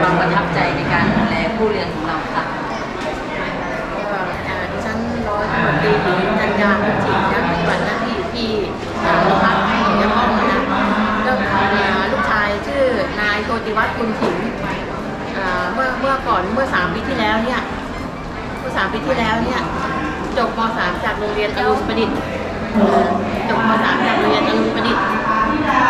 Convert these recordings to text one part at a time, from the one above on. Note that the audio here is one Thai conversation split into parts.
ความประทับใจในการดูแลผู้เรียนของเราค่ะว่าดิฉันร้อยตำรวจตรีหญิงจันยาพุทธินะปฏิบัติหน้าที่อยู่ที่โรงพักหนองยะป้องนะก็อ่าลูกชายชื่อนายโชติวัฒน์คุณถิงอ่าเมื่อเมื่อก่อนเมื่อสามปีที่แล้วเนี่ยเมื่อสามปีที่แล้วเนี่ยจบม .3 จากโรงเรียนอรุณประดิษฐ์จบม .3 จากโรงเรียนอรุณประดิษฐ์แต่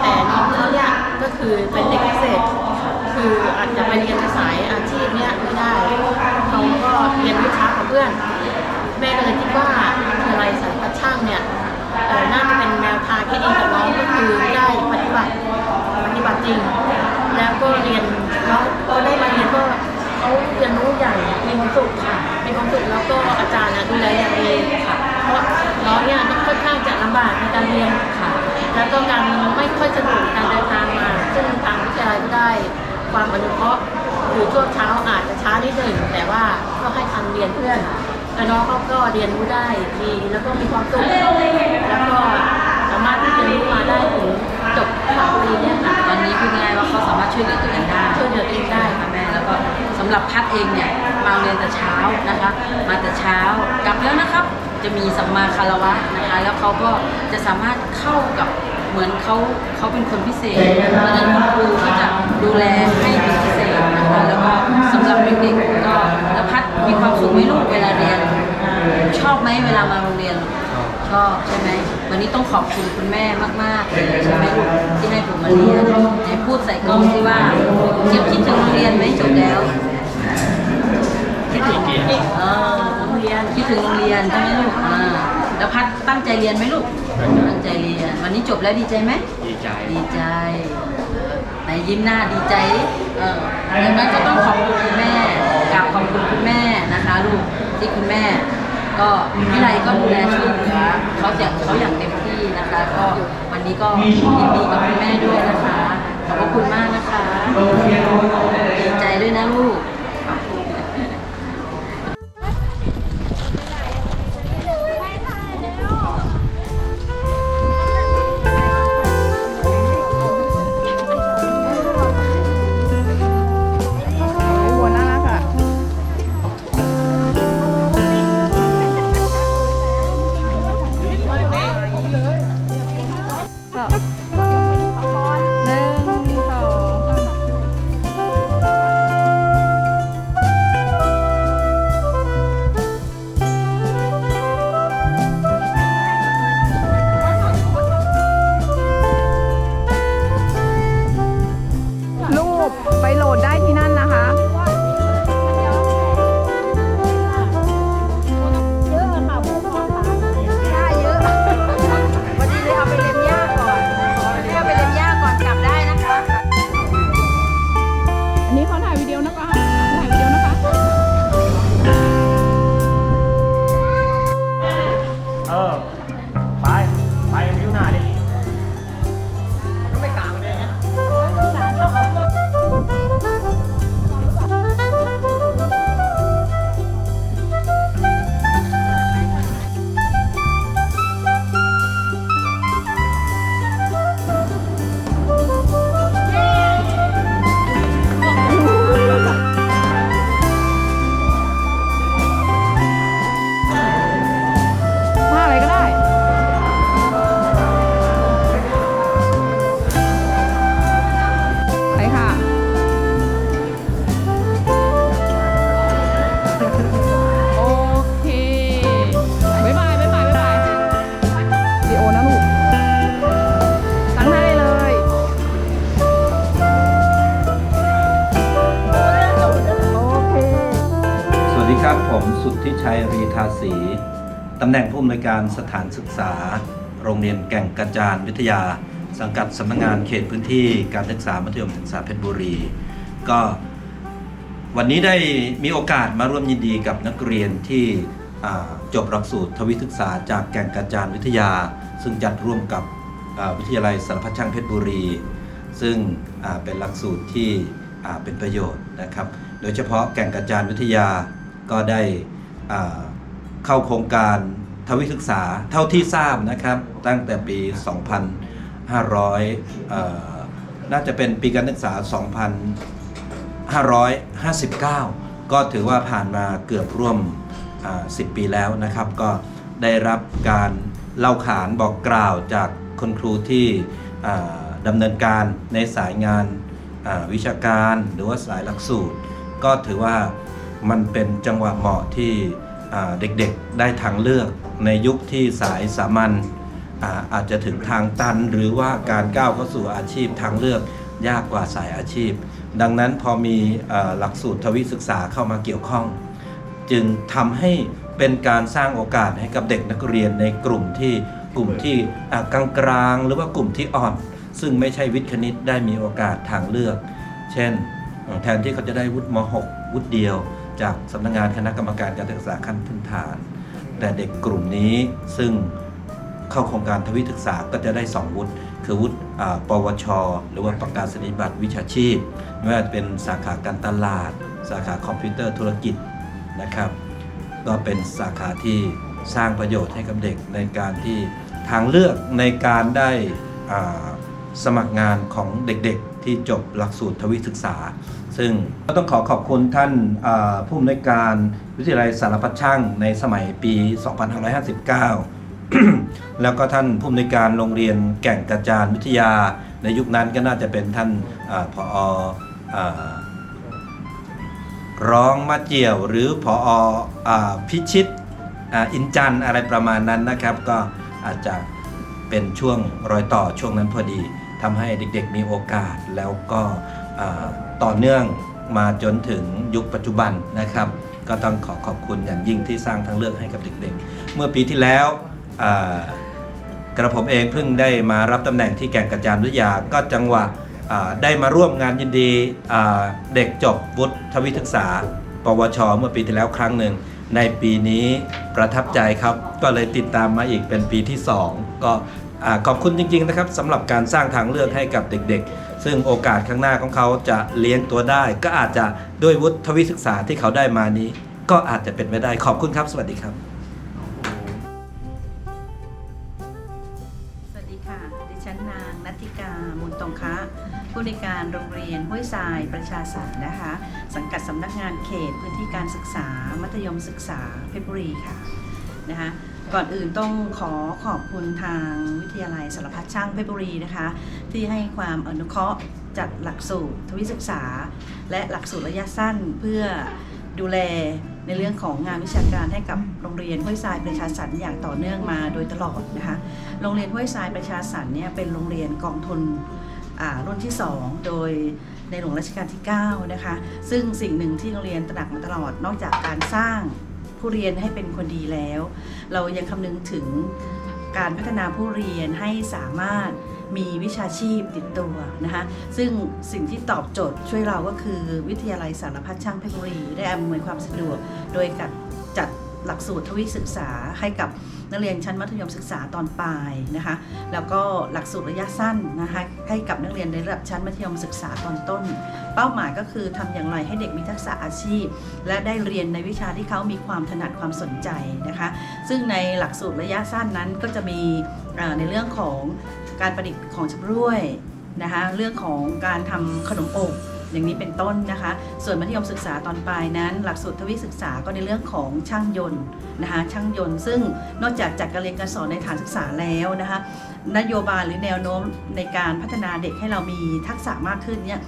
แต่น้องเขาเนี่ยก็คือเป็นเด็กพิเศษ คืออาจจะไป เรียนสายอาชีพเนี้ยไม่ได้เขาก็เรียนวิชากับเพื่อน แม่ก็เลยคิดว่าวิทยาลัยสายพัดช่างเนี่ยน่าจะเป็นแนวทางที่ดีกับน้องก็คือได้ปฏิบัติปฏิบัติจริง แล้วก็เรียนน้องก็ได้มาเรียนก็เขาเรียนรู้อย่างมีความสุขค่ะมีความสุขแล้วก็อาจารย์ดูแลอย่างดีค่ะเพราะน้องเนี่ยค่อนข้างจะลำบากในการเรียนค่ะ แล้วก็การไม่ค่อยสะดวกการเดินทางมาซึ่งทางวิทยาลัยก็ได้ ความอนุเคราะห์คือช่วงเช้าอาจจะช้านิดหนึ่งแต่ว่าก็ให้ทันเรียนเพื่อนแล้วน้องเขาก็เรียนรู้ได้ดีแล้วก็มีความสุขแล้วก็สามารถที่จะรู้มาได้ถึงจบสามปีเนี่ยค่ะตอนนี้พูดง่ายว่าเขาสามารถช่วยเหลือตัวเองได้ช่วยเหลือตัวเองได้ค่ะแม่แล้วก็สำหรับพัดเองเนี่ยมาเรียนแต่เช้านะคะ มาแต่เช้ากลับแล้วนะครับ จะมีสัมมาคารวะนะคะ แล้วเขาก็จะสามารถเข้ากับ เหมือนเขาเขาเป็นคนพิเศษเพราะฉะนั้นคุณครูก็จะดูแลให้เป็นพิเศษนะคะแล้วก็สำหรับเด็กๆก็แล้วพัดมีความสุขไหมลูกเวลาเรียน ชอบไหมเวลามาโรงเรียนลูกชอบใช่ไหมวันนี้ต้องขอบคุณคุณแม่มากๆเลยใช่ไหมลูกที่ให้ผมมาเรียนไหนพูดใส่กล้องสิว่าเจี๊ยบคิดถึงโรงเรียนไหมจบแล้วคิดถึงเออโรงเรียนคิดถึงโรงเรียนใช่ไหมลูกอ่าแล้วพัดตั้งใจเรียนไหมลูก ตั้งใจเรียนวันนี้จบแล้วดีใจไหมดีใจ ดีใจไหนยิ้มหน้าดีใจดิเออดังนั้นก็ต้องขอบคุณคุณแม่กราบขอบคุณคุณแม่นะคะลูกที่คุณแม่ ก็วิไลก็ดูแลช่วยเหลือเขาอย่างเขาอย่างเต็มที่นะคะ ก็วันนี้ก็ยินดีกับคุณแม่ด้วยนะคะ ขอบพระคุณมากนะคะดีใจด้วยนะลูก เรีทาสีตำแหน่งผู้อำนวยการสถานศึกษา โรงเรียนแก่งกระจานวิทยา สังกัดสำนักงานเขตพื้นที่การศึกษามัธยมศึกษาเพชรบุรี ก็วันนี้ได้มีโอกาสมาร่วมยินดีกับนักเรียนที่จบหลักสูตรทวิศึกษาจากแก่งกระจานวิทยา ซึ่งจัดร่วมกับวิทยาลัยสารพัดช่างเพชรบุรี ซึ่งเป็นหลักสูตรที่เป็นประโยชน์นะครับ โดยเฉพาะแก่งกระจานวิทยาก็ได้ เข้าโครงการทวิศึกษาเท่าที่ทราบนะครับ ตั้งแต่ปี 2500 น่าจะเป็นปีการศึกษา 2559 ก็ถือว่าผ่านมาเกือบร่วม 10 ปีแล้วนะครับ ก็ได้รับการเล่าขานบอกกล่าวจากคุณครูที่ดำเนินการในสายงานวิชาการหรือว่าสายหลักสูตร ก็ถือว่า มันเป็นจังหวะเหมาะที่เด็กๆได้ทางเลือกในยุคที่สายสามัญอาจจะถึงทางตัน หรือว่าการก้าวเข้าสู่อาชีพทางเลือกยากกว่าสายอาชีพ ดังนั้นพอมีหลักสูตรทวิศึกษาเข้ามาเกี่ยวข้อง จึงทำให้เป็นการสร้างโอกาสให้กับเด็กนักเรียนในกลุ่มที่กลุ่มที่กลางกลางๆหรือว่ากลุ่มที่อ่อน ซึ่งไม่ใช่วิทย์คณิตได้มีโอกาสทางเลือก เช่น แทนที่เขาจะได้วุฒิม .6 วุฒิเดียว จากสำนักงานคณะกรรมการการศึกษาขั้นพื้นฐาน แต่เด็กกลุ่มนี้ซึ่งเข้าโครงการทวิศึกษาก็จะได้ 2 วุฒิคือวุฒิปวช หรือว่าประกาศนียบัตรวิชาชีพ ไม่ว่าจะเป็นสาขาการตลาด สาขาคอมพิวเตอร์ธุรกิจนะครับ ก็เป็นสาขาที่สร้างประโยชน์ให้กับเด็กในการที่ทางเลือกในการได้สมัครงานของเด็กๆ ที่จบหลักสูตรทวิศึกษา ซึ่งก็ต้องขอขอบคุณท่านผู้อำนวยการวิทยาลัยสารพัดช่างในสมัยปี 2559 แล้วก็ท่านผู้อำนวยการโรงเรียนแก่งกระจานวิทยา ในยุคนั้นก็น่าจะเป็นท่านอาผออร้องมาเจียวหรือพออพิชิตออินจันอะไรประมาณนั้นนะครับ ก็อาจจะเป็นช่วงรอยต่อช่วงนั้นพอดีทำให้เด็กๆมีโอกาสแล้วก็ ต่อเนื่องมาจนถึงยุคปัจจุบันนะครับ ก็ต้องขอขอบคุณอย่างยิ่งที่สร้างทางเลือกให้กับเด็กๆ เมื่อปีที่แล้วกระผมเองเพิ่งได้มารับตำแหน่งที่แก่งกระจานวิทยาก็จังหวะได้มาร่วมงานยินดีเด็กจบวุฒิวิศึกษา ปวช เมื่อปีที่แล้วครั้งหนึ่ง ในปีนี้ประทับใจครับ ก็เลยติดตามมาอีกเป็นปีที่ 2 ก็ขอบคุณจริงๆนะครับสำหรับการสร้างทางเลือกให้กับเด็กๆ ซึ่งโอกาสข้างหน้าของเขาจะเลี้ยงตัวได้ ก็อาจจะด้วยวุฒิวิศึกษาที่เขาได้มานี้ ก็อาจจะเป็นไปได้ขอบคุณครับ สวัสดีครับ สวัสดีค่ะ ดิฉันนางนัติกา มุนตงคะ ผู้ในการโรงเรียนห้วยทรายประชาสรรค์นะคะ สังกัดสำนักงานเขตพื้นที่การศึกษา มัธยมศึกษาเพชรบุรีค่ะนะคะ ก่อนอื่นต้องขอขอบคุณทางวิทยาลัยสารพัดช่างเพชรบุรีนะคะ ที่ให้ความอนุเคราะห์จัดหลักสูตรทวิศึกษา และหลักสูตรระยะสั้นเพื่อดูแลในเรื่องของงานวิชาการให้กับโรงเรียนห้วยทรายประชาสรรค์อย่างต่อเนื่องมาโดยตลอดนะคะโรงเรียนห้วยทรายประชาสรรค์เนี่ยเป็นโรงเรียนกองทุนรุ่นที่ 2 โดยในหลวงรัชกาลที่ 9 นะคะ ซึ่งสิ่งหนึ่งที่โรงเรียนตระหนักมาตลอด นอกจากการสร้าง ผู้เรียนให้เป็นคนดีแล้ว เรายังคำนึงถึงการพัฒนาผู้เรียนให้สามารถมีวิชาชีพติดตัวนะคะ ซึ่งสิ่งที่ตอบโจทย์ช่วยเราก็คือวิทยาลัยสารพัดช่างเพชรบุรีได้อำนวยความสะดวก โดยกับจัดหลักสูตรทวิศึกษาให้กับ นักเรียนชั้นมัธยมศึกษาตอนปลายนะคะ แล้วก็หลักสูตรระยะสั้นนะคะให้กับนักเรียนในระดับชั้นมัธยมศึกษาตอนต้น เป้าหมายก็คือทำอย่างไรให้เด็กมีทักษะอาชีพ และได้เรียนในวิชาที่เขามีความถนัดความสนใจนะคะ ซึ่งในหลักสูตรระยะสั้นนั้นก็จะมีในเรื่องของการประดิษฐ์ของชำร่วยนะคะเรื่องของการทำขนมอบ อย่างนี้เป็นต้นนะคะ ส่วนมัธยมศึกษาตอนปลายนั้น หลักสูตรทวิศึกษาก็ในเรื่องของช่างยนต์นะคะช่างยนต์ ซึ่งนอกจากจัดการเรียนการสอนในฐานศึกษาแล้วนะคะนโยบายหรือแนวโน้มในการพัฒนาเด็กให้เรามีทักษะมากขึ้นเนี่ย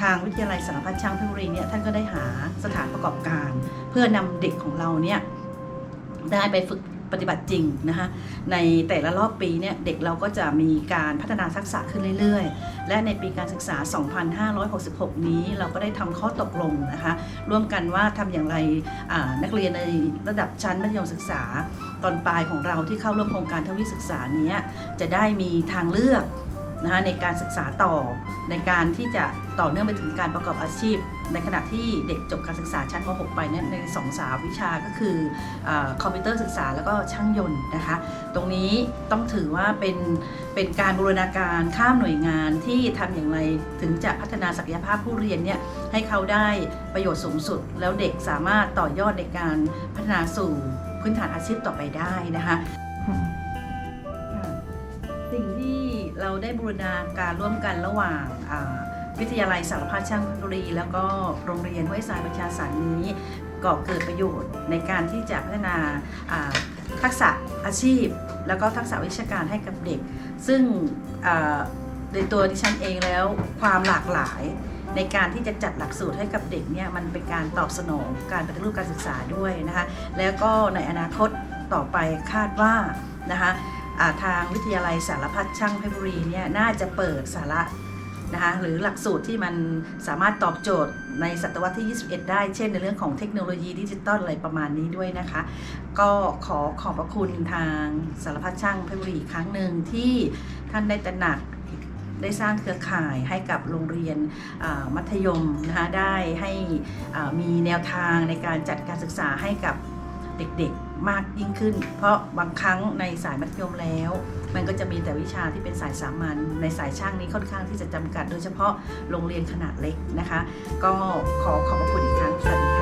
ทางวิทยาลัยสารพัดช่างเพชรบุรีเนี่ยท่านก็ได้หาสถานประกอบการ เพื่อนำเด็กของเราเนี่ยได้ไปฝึก ปฏิบัติจริงนะคะในแต่ละรอบปีเนี่ยเด็กเราก็จะมีการพัฒนาทักษะขึ้นเรื่อยๆ และในปีการศึกษา 2566 นี้เราก็ได้ทำข้อตกลงนะคะร่วมกันว่าทำอย่างไรนักเรียนในระดับชั้นมัธยมศึกษาตอนปลายของเราที่เข้าร่วมโครงการทวิศึกษานี้จะได้มีทางเลือกนะคะในการศึกษาต่อในการที่จะต่อเนื่องไปถึงการประกอบอาชีพ ในขณะที่เด็กจบการศึกษาชั้นม .6 ไปเนี่ยในสองสาวิชาก็คืออาคอมพิวเตอร์ศึกษาแล้วก็ช่างยนต์นะคะ ตรงนี้ต้องถือว่าเป็นเป็นการบูรณาการข้ามหน่วยงานที่ทำอย่างไรถึงจะพัฒนาศักยภาพผู้เรียนเนี่ยให้เขาได้ประโยชน์สูงสุด แล้วเด็กสามารถต่อยอดในการพัฒนาสู่พื้นฐานอาชีพต่อไปได้นะคะค่ะสิ่งที่เราได้บูรณาการร่วมกันระหว่างอ่า วิทยาลัยสารพัดช่างบุรี แล้วก็โรงเรียนห้วยทรายประชาสรรนี้ก่อเกิดประโยชน์ในการที่จะพัฒนาทักษะอาชีพ แล้วก็ทักษะวิชาการให้กับเด็ก ซึ่งอ่าโดยตัวดิฉันเองแล้วความหลากหลายในการที่จะจัดหลักสูตรให้กับเด็กเนี่ยมันเป็นการตอบสนองการปฏิรูปการศึกษาด้วยนะคะแล้วก็ในอนาคตต่อไปคาดว่านะคะทางวิทยาลัยสารพัดช่างเพชรบุรีเนี่ยน่าจะเปิดสาระ นะคะหรือหลักสูตรที่มันสามารถตอบโจทย์ในศตวรรษที่ 21 ได้ เช่นในเรื่องของเทคโนโลยีดิจิตอลอะไรประมาณนี้ด้วยนะคะ ก็ขอขอบพระคุณทางสารพัดช่างเพชรบุรีครั้งหนึ่งที่ท่านได้ตระหนักได้สร้างเครือข่ายให้กับโรงเรียนมัธยมนะคะได้ให้มีแนวทางในการจัดการศึกษาให้กับเด็กๆ มากยิ่งขึ้น เพราะบางครั้งในสายมัธยมแล้ว มันก็จะมีแต่วิชาที่เป็นสายสามัญในสายช่างนี้ค่อนข้างที่จะจำกัด โดยเฉพาะโรงเรียนขนาดเล็กนะคะ ก็ขอขอบพระคุณอีกครั้งสวัสดีค่ะ